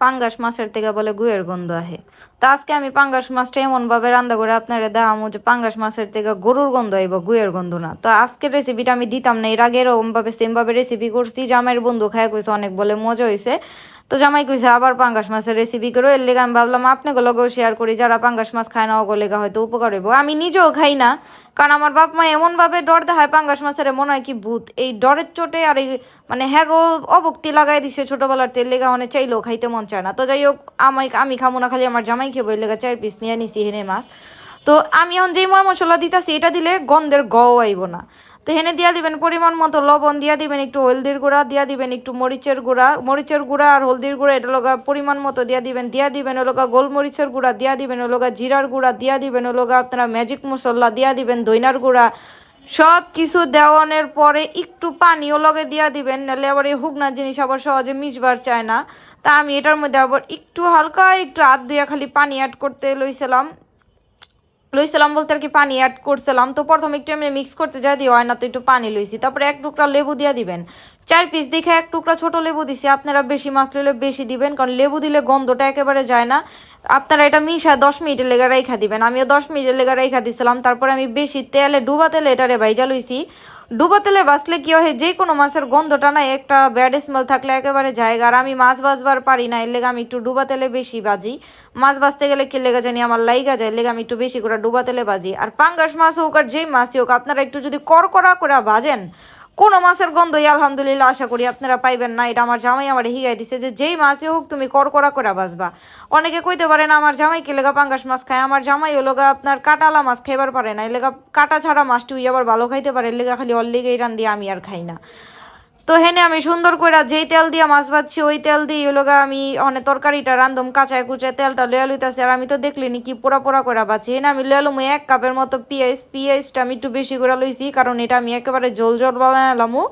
পাঙ্গাস মাছের থেকে বলে গুয়ের গন্ধ আহে। তো আজকে আমি পাঙ্গাস মাছটা এমনভাবে রান্না করে আপনারা দেওয়া যে পাঙ্গাস মাছের থেকে গরুর গন্ধ আইব, গুয়ের গন্ধ না। তো আজকের রেসিপিটা আমি দিতাম না, এর আগে এরকমভাবে সেমভাবে রেসিপি করছি জামের বন্ধু খায় কইছে, অনেক বলে মজা হয়েছে তো জামাই কইছে, আবার পাঙ্গাস মাছের রেসিপি করো। এর লেগে আমি ভাবলাম, আপনাকে লগেও শেয়ার করি, যারা পাঙ্গাস মাছ খায় না, ওগো লেগা হয়তো উপকার হইব। আমি নিজেও খাই না, কারণ আমার বাপ মা এমন ভাবে ডর দেখায়, পাঙ্গাস মাছের মনে হয় কি ভূত। এই ডরের চোটে আর এই মানে হ্যাঁ গো অভক্তি লাগাই দিছে ছোটবেলার তেল লেগা মানে চাইলেও খাইতে মন চায় না। তো যাই হোক, আমি আমি খামো না, খালি আমার জামাই খেবো, এর লেগা চার পিস নিয়ে নিছি হেনে মাছ। তো আমি এখন যেই ময় মশলা দিতেছি, এটা দিলে গন্ধের গও আইব না। তো হেনে দিয়া দিবেন পরিমাণ মতো লবণ, দিয়া দিবেন একটু হলদির গুঁড়া, দিয়া দিবেন একটু মরিচের গুঁড়া। মরিচের গুঁড়া আর হলদির গুঁড়া, এটা লগা পরিমাণ মতো দিয়া দিবেন। দিয়া দিবেন ওলোগা গোলমরিচের গুঁড়া, দিয়া দিবেন ওলোগা জিরার গুঁড়া, দিয়া দিবেন ওলোগা আপনারা ম্যাজিক মশলা, দিয়া দিবেন দইনার গুঁড়া। সব কিছু দেওয়ানোর পরে একটু পানিও লগে দিয়া দিবেন, নাহলে আবার এই হুকনা জিনিস আবার সহজে মিশবার চায় না। তা আমি এটার মধ্যে আবার একটু হালকা একটু হাত দিয়া খালি পানি অ্যাড করতে লইছিলাম। লইছিলাম বলতে আর কি পানি অ্যাড করছিলাম। তো প্রথমে একটু এমনি মিক্স করতে যা দিয়ে হয় না তো একটু পানি লইছি। তারপরে এক টুকরা লেবু দিয়ে দিবেন। চার পিস দেখে এক টুকরা ছোট লেবু দিছি। আপনারা বেশি মাছ লইলে বেশি দিবেন, কারণ লেবু দিলে গন্ধটা একেবারে যায় না। আপনারা এটা মিশা দশ মিনিটের লেগে রেখা দিবেন। আমিও দশ মিনিটের লেগে রেখা দিছিলাম। তারপরে আমি বেশি তেলে, ডুবা তেলে এটা রে ভাইজা লইছি। ডুবা তেলে বাঁচলে কি হয়? যে কোনো মাছের গন্ধটা না একটা ব্যাড স্মেল থাকলে একেবারে জায়গা। আর আমি মাছ বাজবার পারি না, এর লেগে আমি একটু ডুবা তেলে বেশি বাজি। মাছ বাজতে গেলে কি লেগে জানি আমার লাইগা যায় লেগে আমি একটু বেশি করে ডুবা তেলে বাজি। আর পাঙ্গাস মাছ হোক আর যেই মাছই হোক, আপনারা একটু যদি করকড়া করে ভাজেন কোনো মাছের গন্ধই আলহামদুলিল্লাহ আশা করি আপনারা পাইবেন না। এটা আমার জামাই আমার হিগাই দিছে যে যেই মাছই হোক তুমি করকরা করে বাসবা অনেকে কইতে পারেন আমার জামাই কে লেগা পাঙ্গাস মাছ খায়, আমার জামাই ও লোগা আপনার কাটালা মাছ খাইবার পারে না এলাকা কাটা ছাড়া মাছটি আবার ভালো খাইতে পারে, লেগা খালি অল্লিগেই লেগেই রান দিয়ে আমি আর খাই না। তো হেনে আমি সুন্দর করে যেই তেল দিয়ে মাছ ভাজছি, ওই তেল দিয়ে ওলোগা আমি অনেক তরকারিটা রান্ধম কাঁচায় কুচায় তেলটা লয়া লইতাছি। আর আমি তো দেখলিনি কি পোড়া পোড়া করে বাছি হেনে আমি লয়ালুম এক কাপের মতো পেঁয়াজ, পেঁয়াজটা আমি একটু বেশি করে লইছি, কারণ এটা আমি একেবারে জল জল বানালামও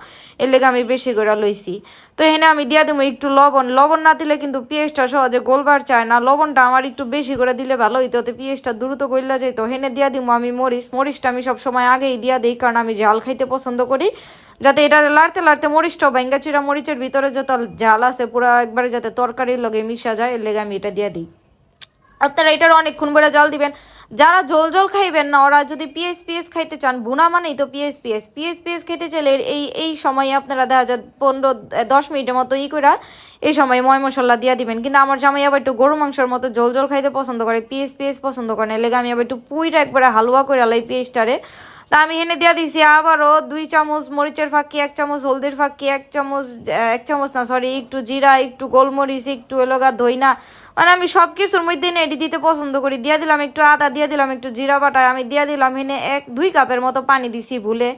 এর লেগে আমি বেশি করে লইছি। তো হেনে আমি দিয়া দিব একটু লবণ। লবণ না দিলে কিন্তু পেঁয়াজটা সহজে গোলবার চায় না। লবণটা আমার একটু বেশি করে দিলে ভালো হইতো, তো পেঁয়াজটা দ্রুত গইলা যেত হেনে দিয়া দিব আমি মরিচ। মরিচটা আমি সব সময় আগেই দিয়া দিই, কারণ আমি ঝাল খাইতে পছন্দ করি যাতে এটা লাড়তে লাড়তে মরিচটাও ব্যাঙ্গা চিরা মরিচের ভিতরে যত ঝাল আছে, পুরো একবারে যাতে তরকারির লগে মিশা যায়, এর লেগে আমি এটা দিয়ে দিই। আপনারা এটার অনেকক্ষণ করে জাল দিবেন। যারা জল জল খাইবেন না, ওরা যদি পিএস পিএস খাইতে চান, বুনা মানেই তো পিএস পিএস। পিএস পিএস খেতে চাইলে এই এই সময়ে আপনারা দেখা যায় পনেরো দশ মিনিটের মতো ই করে এই সময় ময় মশলা দিয়ে দিবেন। কিন্তু আমার জামাই আবার একটু গরু মাংসের মতো জল জল খাইতে পছন্দ করে, পিএস পিএস পছন্দ করে না লেগে আমি আবার একটু পুইটা একবারে হালুয়া করে আলাই পিএসটারে তা আমি এনে দিয়া দিছি, আবারও দুই চামচ মরিচের ফাঁকি, এক চামচ হলদির ফাঁকি, এক চামচ এক চামচ না সরি একটু জিরা, একটু গোলমরিচ, একটু এলোগা দইনা মানে আমি সব কিছুর মধ্যে এনে এটি দিতে পছন্দ করি। দিয়া দিলাম একটু আদা, দিয়ে দিলাম একটু জিরা বাটায় আমি দিয়া দিলাম এনে এক, দুই কাপের মতো পানি দিছি ভুলে।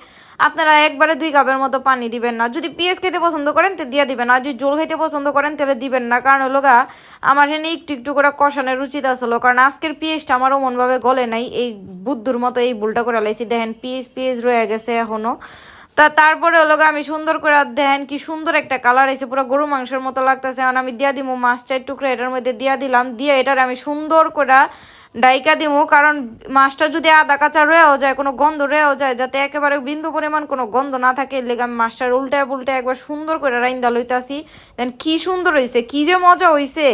আপনারা একবারে দুই কাপের মতো পানি দিবেন না। যদি পেঁয়াজ খেতে পছন্দ করেন তো দিয়ে দিবেন, আর যদি জল খেতে পছন্দ করেন তাহলে দিবেন না। কারণ হলো গা, আমার এখানে একটু একটু করে কষানোর রুচিত আসলো কারণ আজকের পেঁয়াজটা আমারও মনভাবে গলে নাই। এই বুদ্ধুর মতো এই ভুলটা করে লাইছি। দেখেন পেঁয়াজ পেঁয়াজ রয়ে গেছে এখনও। তা তারপরে হলো আমি সুন্দর করে দেন, কি সুন্দর একটা কালার এসে পুরো গরু মাংসের মতো লাগতেছে। এখন আমি দিয়া দিমু মাছ চার টুকরা, এটার মধ্যে দিয়া দিলাম, দিয়ে এটার আমি সুন্দর করে ডাইকা দিমু, কারণ মাছটা যদি আদা কাঁচা রয়েও যায়, কোনো গন্ধ রয়েও যায়, যাতে একেবারে বিন্দু পরিমাণ কোনো গন্ধ না থাকে, এর লেগে আমি মাছটার উল্টায় পুল্টায় একবার সুন্দর করে রাইন্দা লইতাছি। দেন কি সুন্দর হয়েছে কি যে মজা হইছে!